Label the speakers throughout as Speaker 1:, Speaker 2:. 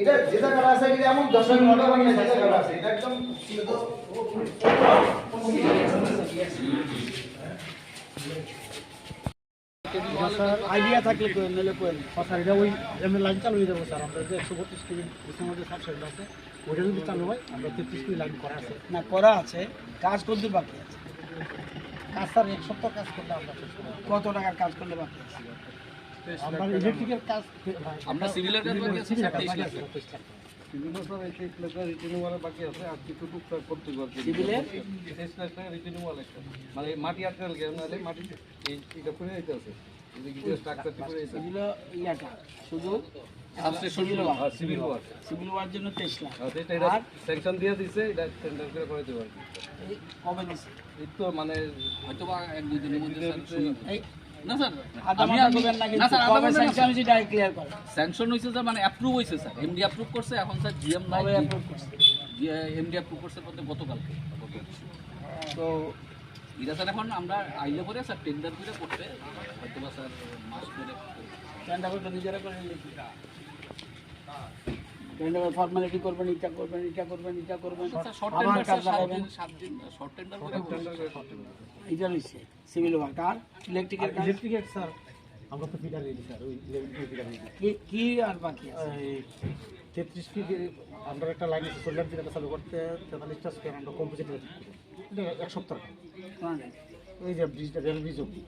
Speaker 1: এটা
Speaker 2: যেটা কইছে আছে এটা এমন দশক নটা বানিয়ে যে জায়গা আছে এটা একদম
Speaker 3: আইডিয়া থাকলে নিলে কোয়েন স্যার এটা ওই এমনি লাইন চালু হয়ে যাব স্যার। আমরা যে একশো বত্রিশ কেজি আছে ওইটা যদি চালু হয় আমরা তেত্রিশ কেজি লাইন করা আছে।
Speaker 1: না করা আছে কাজ করতে বাকি আছে।
Speaker 3: কাজ স্যার এক সপ্তাহ কাজ করলে আমরা
Speaker 1: কত টাকার কাজ করলে বাকি আছে?
Speaker 3: আমরা ইলেকট্রিকের কাজ
Speaker 4: আমরা সিভিলের কাজ বাকি আছে,
Speaker 3: সিভিলের কাজ
Speaker 4: 23
Speaker 3: বাকি
Speaker 4: লাখ
Speaker 3: আছে, 23 লাখ।
Speaker 5: বিভিন্ন স্যার এই তেইশ লাখ টাকা রিটার্নিং বাকি আছে আর কিছু টুকটাক করতে পারছি একটা। মানে মাটি আটকাল গেল নাহলে মাটি এটা করে দিতে আছে মানে
Speaker 4: হয়তো এক দুই দিনের মধ্যে না স্যার আমি
Speaker 1: না
Speaker 4: স্যার
Speaker 1: স্যাংশন ক্লিয়ার করো
Speaker 4: স্যাংশন মানে অ্যাপ্রুভ হয়েছে স্যার। এমডি অ্যাপ্রুভ করছে এখন স্যার জিএম নাই
Speaker 1: approve করছে?
Speaker 4: এমডি অ্যাপ্রুভ করছে বলতে গতকালকে
Speaker 1: তো
Speaker 4: এটা স্যার এখন আমরা আইলে করে স্যার টেন্ডার করে করতে হয়তো বা স্যার মাস করে।
Speaker 1: টেন্ডার করতে নিজেরা করে ফর্মালিটি করবেন এটা করবেন এটা করবেন এটা করবেন।
Speaker 4: স্যার
Speaker 1: আমার কাজ লাগাবেন এটা রয়েছে সিভিল ওয়ার্ক আর ইলেকট্রিকের কাজ?
Speaker 3: ইলেকট্রিকের স্যার আমরা তো ফিটার রেডি স্যার ওই ফিটার রেডি
Speaker 1: কি কি আর বাকি আছে?
Speaker 3: তেত্রিশ কেজি আমরা একটা লাইন সোলার যেটা চালু করতে তেতাল্লিশটা স্কোয়ার আমরা কম্পোজিট এটা এক সপ্তাহ। ওই যে ব্রিজটা রেল ব্রিজ অব্দি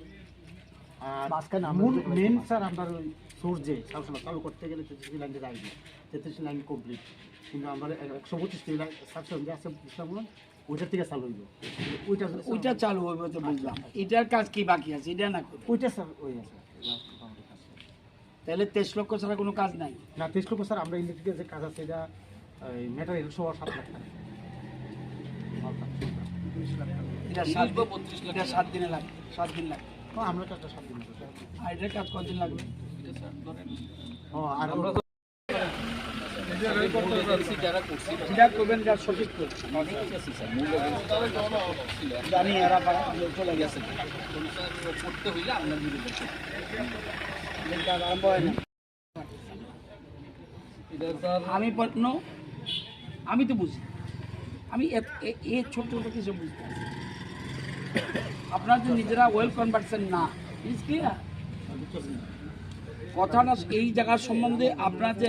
Speaker 3: আর মূল মেন স্যার আমরা ওই সূর্যে সবসময় চালু করতে গেলে তেত্রিশ লাইন যেটা আইডি তেত্রিশ লাইন কমপ্লিট কিন্তু আমরা একশো পঁচিশ লাইন সাতশো আছে ওইটার থেকে চালু হইব। ওইটা
Speaker 1: ওইটা চালু হইব তো বুঝলাম। এটার কাজ কি বাকি আছে? এটা না
Speaker 3: ওইটা স্যার ওই আছে।
Speaker 1: তাহলে তেইশ লক্ষ ছাড়া কোনো কাজ নাই?
Speaker 3: না তেইশ লক্ষ স্যার আমরা ইলেকট্রিকের যে কাজ আছে এটা ম্যাটারিয়াল সহ সাত লাখ টাকা।
Speaker 1: এটা সাত দিন- এটা সাত দিনে
Speaker 3: ও, আমরা কাজটা সাত দিন
Speaker 1: কাজ কতদিন লাগবে?
Speaker 3: আর
Speaker 5: আমরা
Speaker 1: জানি এরা চলে গেছে।
Speaker 4: করতে হইলে আপনার
Speaker 1: আরম্ভ হয় না। আমি প্রশ্ন আমি তো বুঝি। আমি এ ছোট ছোট কিছু বুঝতে পারি। আপনার যে নিজেরা ওয়েল কনভার্সন না ইজ ক্লিয়ার কথাটা এই জায়গার সম্বন্ধে আপনার যে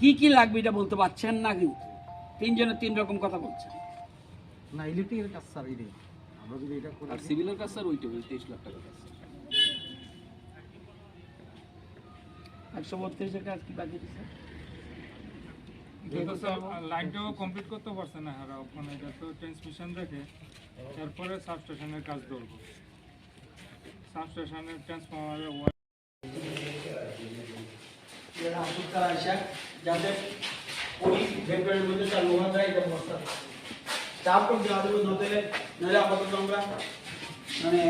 Speaker 1: কি কি লাগবে এটা বলতে পারছেন না কিন্তু? তিনজনে তিন রকম কথা বলছেন।
Speaker 3: না ইলেকট্রিকের কাজ স্যার এই আমরা যদি এটা করি
Speaker 4: আর সিভিলের কাজ স্যার ওইটা ওই তেইশ লাখ টাকা কাজ।
Speaker 1: একশো বত্রিশের কাজ কি বাকি
Speaker 6: স্যার? লাইনটাও কমপ্লিট করতে পারছে না হারা মানে এটা তো ট্রান্সমিশন দেখে এরপরে সাবস্টেশনের কাজ ধরবো। সাবস্টেশনের ট্রান্সফরমারের
Speaker 1: যারা আসুক তারা আসা যাতে ওই ফেব্রুয়ারির মধ্যে চালু হওয়া যায় এটা ব্যবস্থা চাপ করে দেওয়া দেবে নদে নইলে আপাতত আমরা মানে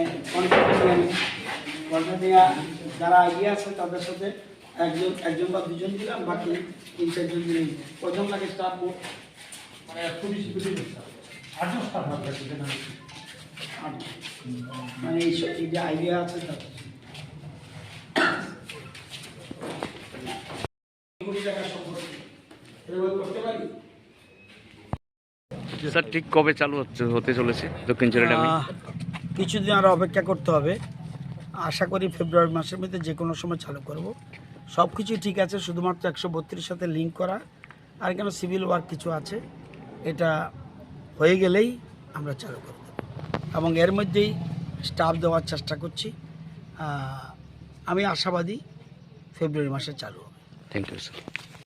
Speaker 1: যারা এগিয়ে আছে তাদের সাথে একজন একজন বা দুজন দিলাম বাকি তিন চারজন দিলে প্রথম লাগে স্টাফ
Speaker 3: মানে একশো বিশ কোটি আটশো স্টাফ লাগবে সেখানে
Speaker 1: মানে এই সব- এই যে আইডিয়া আছে
Speaker 7: স্যার ঠিক কবে চালু হচ্ছে হতে চলেছে? দক্ষিণ
Speaker 1: আহ, কিছুদিন আরও অপেক্ষা করতে হবে। আশা করি ফেব্রুয়ারি মাসের মধ্যে যে কোনো সময় চালু করব। সব কিছুই ঠিক আছে, শুধুমাত্র একশো বত্রিশ সাথে লিঙ্ক করা। আর কেন সিভিল ওয়ার্ক কিছু আছে। এটা হয়ে গেলেই আমরা চালু করব এবং এর মধ্যেই স্টাফ দেওয়ার চেষ্টা করছি। আমি আশাবাদী ফেব্রুয়ারি মাসে চালু হবে।
Speaker 7: Thank you sir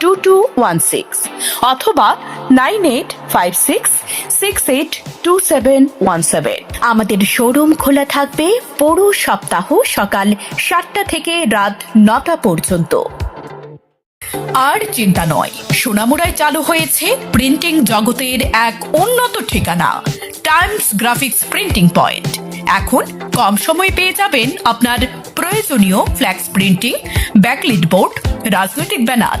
Speaker 8: two two one six অথবা nine eight five six six eight two seven one seven আমাদের শোরুম খোলা থাকবে পুরো সপ্তাহ সকাল সাতটা থেকে রাত নটা পর্যন্ত। আর চিন্তা নয়, সোনামুড়ায় চালু হয়েছে প্রিন্টিং জগতের এক উন্নত ঠিকানা টাইমস গ্রাফিক্স প্রিন্টিং পয়েন্ট এখন কম সময়ে পেয়ে যাবেন আপনার প্রয়োজনীয় ফ্ল্যাক্স প্রিন্টিং ব্যাকলিট বোর্ড রাজনৈতিক banner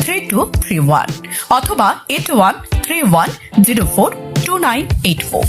Speaker 8: three two three one অথবা eight one three one zero four two nine eight four